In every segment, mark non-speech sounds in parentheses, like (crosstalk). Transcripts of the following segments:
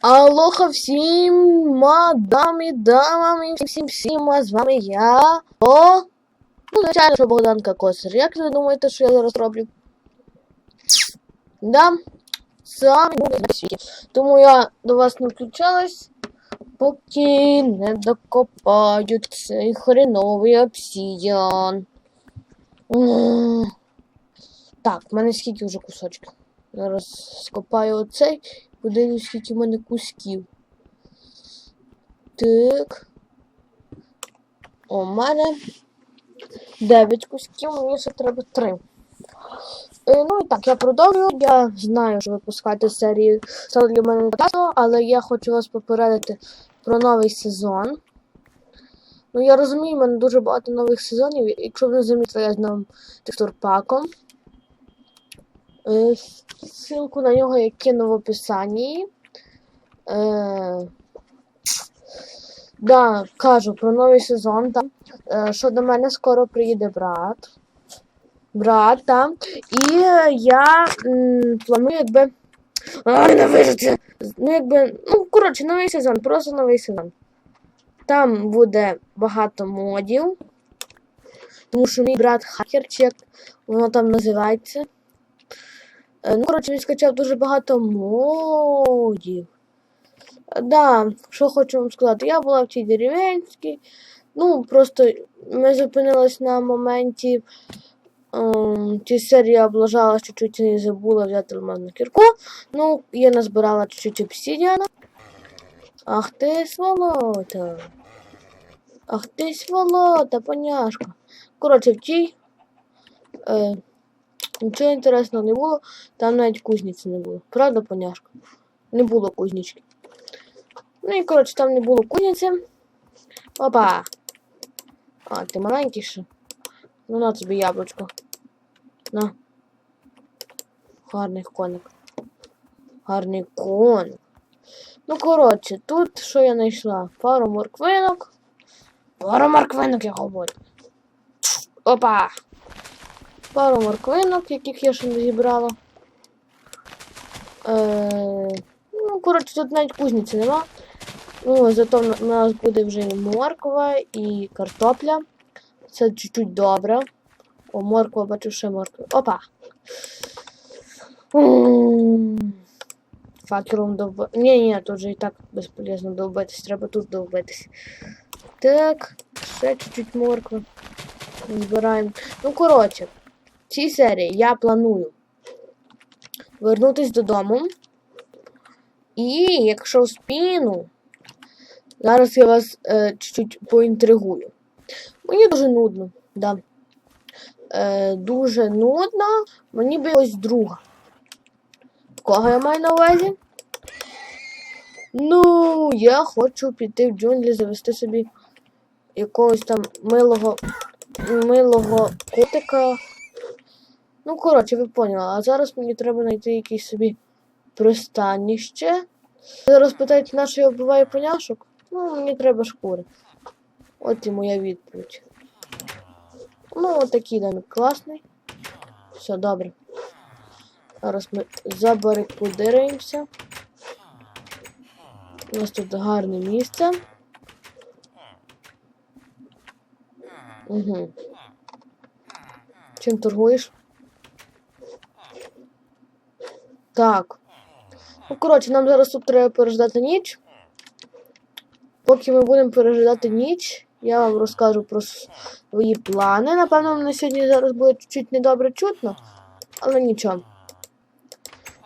Алоха всім мадам і дамам і всім всім, а з вами я. О! Ну, звичайно, що Богданка Косар. Як ви думаєте, що я зараз роблю? Да, саме буде на світі. Тому я до вас не включалась, поки не докопаю цей хреновий обсіян. М. Так, в мене скільки вже кусочків. Зараз скопаю оцей. Подивлюсь, скільки в мене кусків. Так. О, мене 9 кусків, мені ще треба 3. Е, ну і так, я продовжую. Я знаю, що випускати серії стало для мене багато, але я хочу вас попередити про новий сезон. Ну, я розумію, в мене дуже багато нових сезонів. Якщо ви не замітили, я з новим текстурпаком. Е, Ссылку на нього я кину в описанні. Е, да, кажу про новий сезон. Там, е, що до мене скоро приїде брат. Брат, там. І е, я м, планую, якби. А, ненавижу це! Ну, якби. Ну, коротше, новий сезон, просто новий сезон. Там буде багато модів. Тому що мій брат хакер, чи як воно там називається. Е, Ну, коротше, він скачав дуже багато модів. Е, Да, що хочу вам сказати, я була в цій деревенській. Ну, просто ми зупинились на моменті. Ем, ті серії я облажала, чуть-чуть не забула взяти алмазну кірку. Ну, я назбирала чуть-чуть обсидіана. Ах ти сволота. Ах ти сволота, поняшка. Коротше, в тій. Е, Нічого інтересного не було, там навіть кузниці не було. Правда, поняшка? Не було кузнічки. Ну і коротше, там не було кузниці. Опа! А, ти маленький ще. Ну на тобі яблучко. На. Гарний коник. Гарний коник. Ну, коротше, тут що я знайшла? Пару морквинок. Пару морквинок, я говорю. Опа! Пару морквинок, яких я ще не зібрала. Е, ну, коротше, тут навіть кузниці нема. Ну, зато в нас буде вже і морква, і картопля. Це чуть-чуть добре. О, морква, бачу, ще морква. Опа! М, Факелом довб... Ні, ні, тут же і так безполезно довбитись, треба тут довбитись. Так, ще чуть-чуть моркви. Збираємо. Ну, коротше, цій серії я планую вернутись додому. І якщо спіну, зараз я вас е, чуть-чуть поінтригую. Мені дуже нудно, да. Е, Дуже нудно. Мені би ось друга. Кого я маю на увазі? Ну, я хочу піти в джунглі, завести собі якогось там милого милого котика. Ну, коротше, ви поняли. А зараз мені треба знайти якийсь собі пристаніще. Зараз питають, на що я вбиваю поняшок? Ну, мені треба шкури. От і моя відповідь. Ну, отакий домик класний. Все, добре. Зараз ми забарикудируємося. У нас тут гарне місце. Угу. Чим торгуєш? Так. Ну, коротше, нам зараз тут треба переждати ніч. Поки ми будемо пережидати ніч, я вам розкажу про свої плани. Напевно, на сьогодні зараз буде чуть-чуть недобре чутно, але нічого.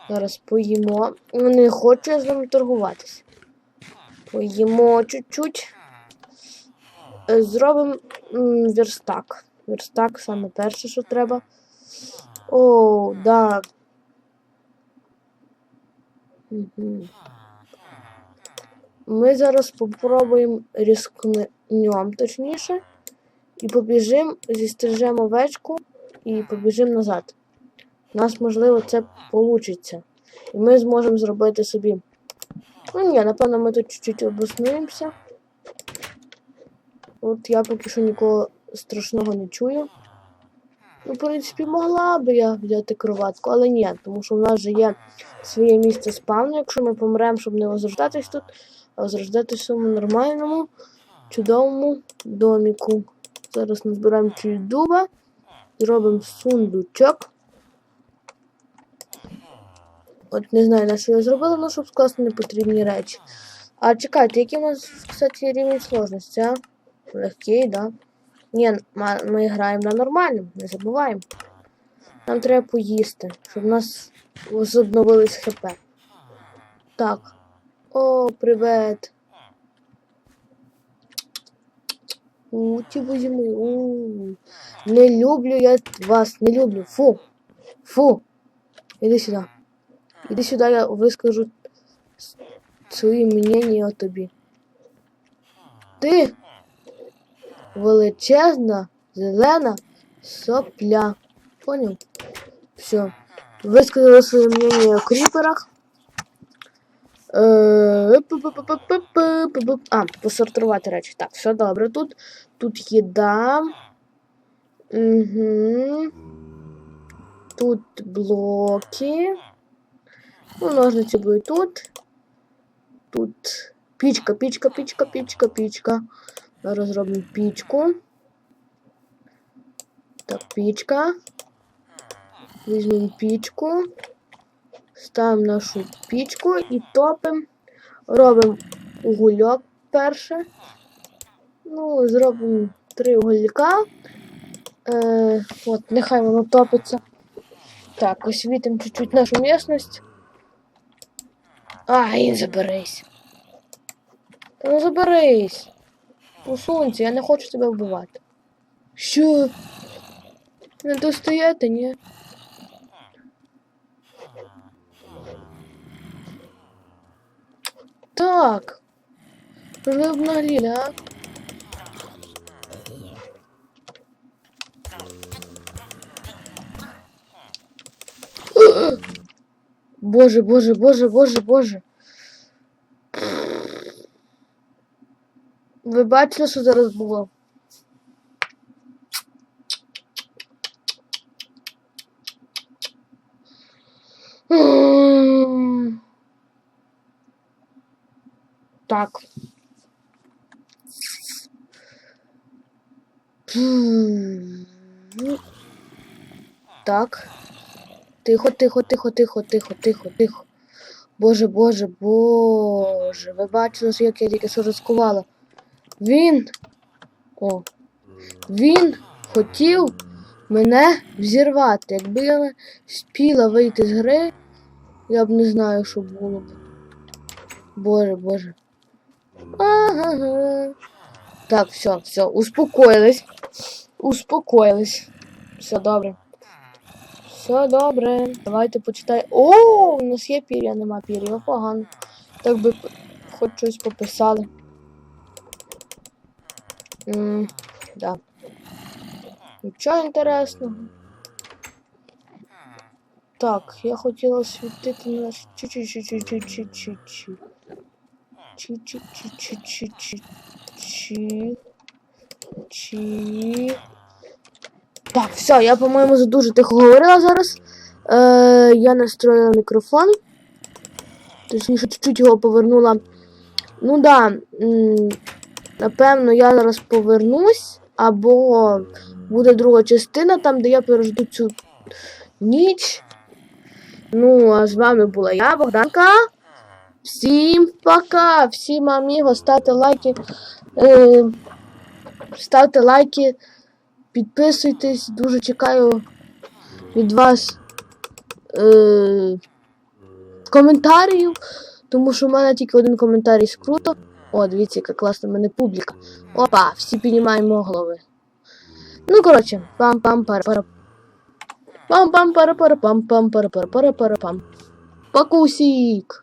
Зараз поїмо. Не хочу я з вами торгуватися. Поїмо чуть-чуть. Е, Зробимо верстак. Верстак саме перше, що треба. О, да. Ми зараз спробуємо різкнем, точніше, і побіжимо, зістрижемо овечку і побіжимо назад. У нас, можливо, це вийде. І ми зможемо зробити собі. Ну ні, напевно, ми тут чуть-чуть обоснуємося. От я поки що нікого страшного не чую. Ну, в принципі, могла би я взяти кроватку, але ні, тому що в нас же є своє місце спавну, якщо ми помремо, щоб не возрождатись тут, а возрождатись в своєму нормальному, чудовому доміку. Зараз назбираємо чуть дуба, зробимо сундучок. От не знаю, на що я зробила, ну щоб скласти непотрібні речі. А чекайте, який у нас, кстати, рівень сложності, а? Легкий, да? Ні, ми граємо на нормальному, не забуваємо. Нам треба поїсти, щоб у нас возобновились хп. Так. О, привет. У, ті зими. У. Не люблю я вас, не люблю. Фу. Фу. Іди сюди. Іди сюди, я вискажу с- свої мнення о тобі. Ти величезна зелена сопля. Поняв? Все. Висказала своє мнення о кріперах. Е. А, посортувати речі. Так, все добре. Тут, тут їда. Угу. Тут блоки. Ну, ножниці будуть тут. Тут пічка, пічка, пічка, пічка, пічка. Зараз зробимо пічку. Так, пічка. Візьмемо пічку. Ставимо нашу пічку і топимо. Робимо угульок перше. Ну, зробимо три уголька. Е, от, нехай воно топиться. Так, освітимо чуть-чуть нашу місцевість. Ай, заберись. Та ну заберись. Усунься, я не хочу тебе вбивати. Що? Не достаєте, ні? Так. Ви обнагліли, а? (gasps) Боже, боже, боже, боже, боже. Ви бачили, що зараз було? Так. Так. Тихо, тихо, тихо, тихо, тихо, тихо, тихо. Боже, боже, боже. Ви бачили, що як я тільки що розкувала. Він. О. Він хотів мене взірвати. Якби я не спіла вийти з гри, я б не знаю, що було б. Боже, боже. Ага. Так, все, все, успокоїлись. Успокоїлись. Все добре. Все добре. Давайте почитай. О, у нас є пір'я, нема пір'я. Погано. Так би хоч щось пописали. М, да. Нічого інтересного. Так, я хотіла освітити наш чі-чі-чі-чі-чі-чі-чі. Чі-чі-чі-чі-чі-чі. Чі. Так, все, я, по-моєму, дуже тихо говорила зараз. Е, я настроїла мікрофон. Точніше, чуть-чуть його повернула. Ну да. Напевно, я зараз повернусь. Або буде друга частина, там, де я пережду цю ніч. Ну, а з вами була я, Богданка. Всім пока! Всім аміго, ставте лайки. Е, ставте лайки, підписуйтесь, дуже чекаю від вас е, коментарів, тому що в мене тільки один коментарій з круто. О, дивіться, яка класна в мене публіка. Опа, всі піднімаємо голови. Ну, коротше, пам пам пара пара пам пам пара пара пам пам пара пара пара пара пам Покусик!